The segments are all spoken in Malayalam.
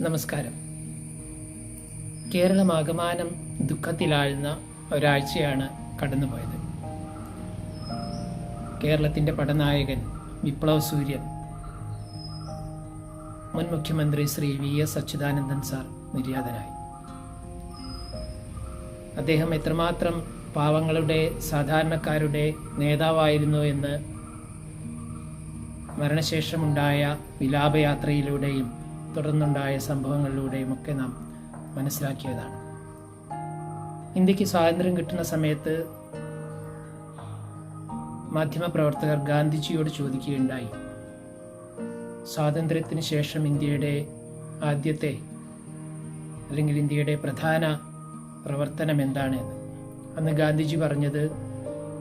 നമസ്കാരം. കേരളമാകമാനം ദുഃഖത്തിലാഴ്ന്ന ഒരാഴ്ചയാണ് കടന്നുപോയത്. കേരളത്തിന്റെ പടനായകൻ വിപ്ലവ സൂര്യൻ മുൻ മുഖ്യമന്ത്രി Shri V S Achuthanandan sir നിര്യാതനായി. അദ്ദേഹം എത്രമാത്രം പാവങ്ങളുടെ സാധാരണക്കാരുടെ നേതാവായിരുന്നു എന്ന് മരണശേഷമുണ്ടായ വിലാപയാത്രയിലൂടെയും തുടർന്നുണ്ടായ സംഭവങ്ങളിലൂടെയും ഒക്കെ നാം മനസ്സിലാക്കിയതാണ്. ഇന്ത്യയ്ക്ക് സ്വാതന്ത്ര്യം കിട്ടുന്ന സമയത്ത് മാധ്യമപ്രവർത്തകർ ഗാന്ധിജിയോട് ചോദിക്കുകയുണ്ടായി. സ്വാതന്ത്ര്യത്തിന് ശേഷം ഇന്ത്യയുടെ ആദ്യത്തെ അല്ലെങ്കിൽ ഇന്ത്യയുടെ പ്രധാന പ്രവർത്തനം എന്താണെന്ന് അന്ന് ഗാന്ധിജി പറഞ്ഞത്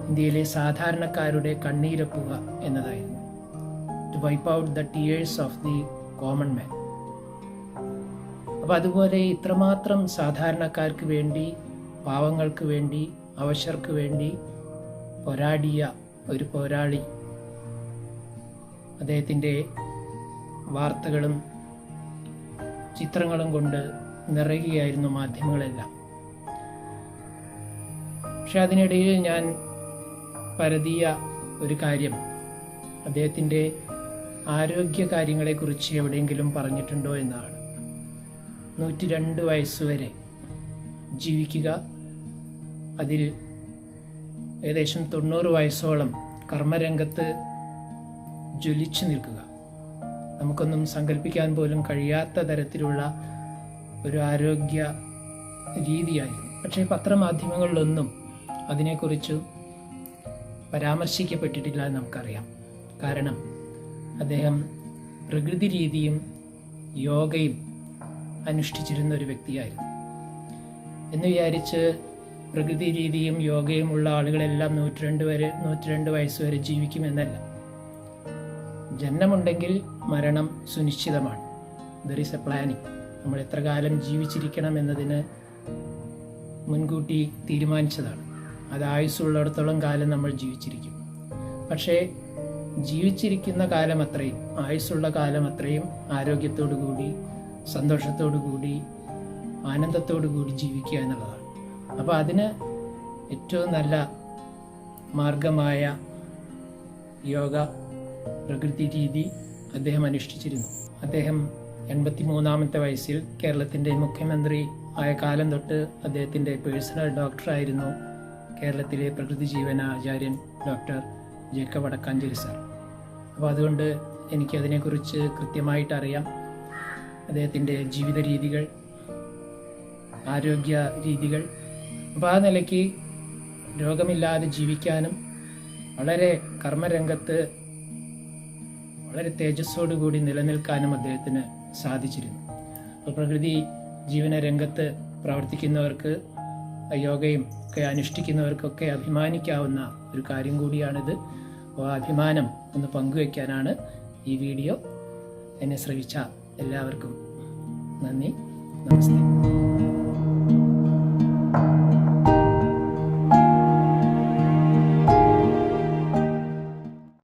ഇന്ത്യയിലെ സാധാരണക്കാരുടെ കണ്ണീരപ്പുക എന്നതായിരുന്നു. To wipe out the tears of the common man അപ്പം അതുപോലെ ഇത്രമാത്രം സാധാരണക്കാർക്ക് വേണ്ടി പാവങ്ങൾക്ക് വേണ്ടി അവശർക്ക് വേണ്ടി പോരാടിയ ഒരു പോരാളി അദ്ദേഹത്തിന്റെ വാർത്തകളും ചിത്രങ്ങളും കൊണ്ട് നിറയുകയായിരുന്നു മാധ്യമങ്ങളെല്ലാം. പക്ഷെ അതിനിടയിൽ ഞാൻ പരതിയ ഒരു കാര്യം. അദ്ദേഹത്തിന്റെ ആരോഗ്യ കാര്യങ്ങളെക്കുറിച്ച് എവിടെയെങ്കിലും പറഞ്ഞിട്ടുണ്ടോ എന്നാണ്. നൂറ്റി രണ്ട് വയസ്സുവരെ ജീവിക്കുക. അതിൽ ഏകദേശം തൊണ്ണൂറ് വയസ്സോളം കർമ്മരംഗത്ത് ജ്വലിച്ചു നിൽക്കുക. നമുക്കൊന്നും സങ്കല്പിക്കാൻ പോലും കഴിയാത്ത തരത്തിലുള്ള ഒരു ആരോഗ്യ രീതിയായിരുന്നു. പക്ഷേ പത്രമാധ്യമങ്ങളിലൊന്നും അതിനെക്കുറിച്ച് പരാമർശിക്കപ്പെട്ടിട്ടില്ല എന്ന് നമുക്കറിയാം. കാരണം അദ്ദേഹം പ്രകൃതി രീതിയും യോഗയും അനുഷ്ഠിച്ചിരുന്ന ഒരു വ്യക്തിയായിരുന്നു. എന്ന് വിചാരിച്ച് പ്രകൃതി രീതിയും യോഗയും ഉള്ള ആളുകളെല്ലാം നൂറ്റിരണ്ട് വരെ നൂറ്റിരണ്ട് വയസ്സ് വരെ ജീവിക്കുമെന്നല്ല. ജന്മമുണ്ടെങ്കിൽ മരണം സുനിശ്ചിതമാണ്. ദർ ഈസ് എ പ്ലാനിങ് നമ്മൾ എത്ര കാലം ജീവിച്ചിരിക്കണം എന്നതിന് മുൻകൂട്ടി തീരുമാനിച്ചതാണ്. അത് ആയുസ്സുള്ളിടത്തോളം കാലം നമ്മൾ ജീവിച്ചിരിക്കും. പക്ഷേ ജീവിച്ചിരിക്കുന്ന കാലം അത്രയും ആയുസ്സുള്ള കാലം അത്രയും ആരോഗ്യത്തോടു കൂടി സന്തോഷത്തോടു കൂടി ആനന്ദത്തോടു കൂടി ജീവിക്കുക എന്നുള്ളതാണ്. അപ്പോൾ അതിന് ഏറ്റവും നല്ല മാർഗമായ യോഗ പ്രകൃതി രീതി അദ്ദേഹം അനുഷ്ഠിച്ചിരുന്നു. അദ്ദേഹം എൺപത്തി മൂന്നാമത്തെ വയസ്സിൽ കേരളത്തിന്റെ മുഖ്യമന്ത്രി ആയ കാലം തൊട്ട് അദ്ദേഹത്തിന്റെ പേഴ്സണൽ ഡോക്ടറായിരുന്നു കേരളത്തിലെ പ്രകൃതി ജീവന ആചാര്യൻ ഡോക്ടർ ജേക്കബ് വടക്കാഞ്ചേരി സാർ. അപ്പോൾ അതുകൊണ്ട് എനിക്കതിനെക്കുറിച്ച് കൃത്യമായിട്ട് അറിയാം അദ്ദേഹത്തിന്റെ ജീവിത രീതികൾ ആരോഗ്യ രീതികൾ. അപ്പോൾ ആ നിലയ്ക്ക് രോഗമില്ലാതെ ജീവിക്കാനും വളരെ കർമ്മരംഗത്ത് വളരെ തേജസ്സോടുകൂടി നിലനിൽക്കാനും അദ്ദേഹത്തിന് സാധിച്ചിരുന്നു. അപ്പോൾ പ്രകൃതി ജീവന രംഗത്ത് പ്രവർത്തിക്കുന്നവർക്ക് യോഗയും ഒക്കെ അനുഷ്ഠിക്കുന്നവർക്കൊക്കെ അഭിമാനിക്കാവുന്ന ഒരു കാര്യം കൂടിയാണിത്. അപ്പോൾ ആ അഭിമാനം ഒന്ന് പങ്കുവയ്ക്കാനാണ് ഈ വീഡിയോ. എന്നെ ശ്രവിച്ച എല്ലാവർക്കും നന്ദി. നമസ്തേ.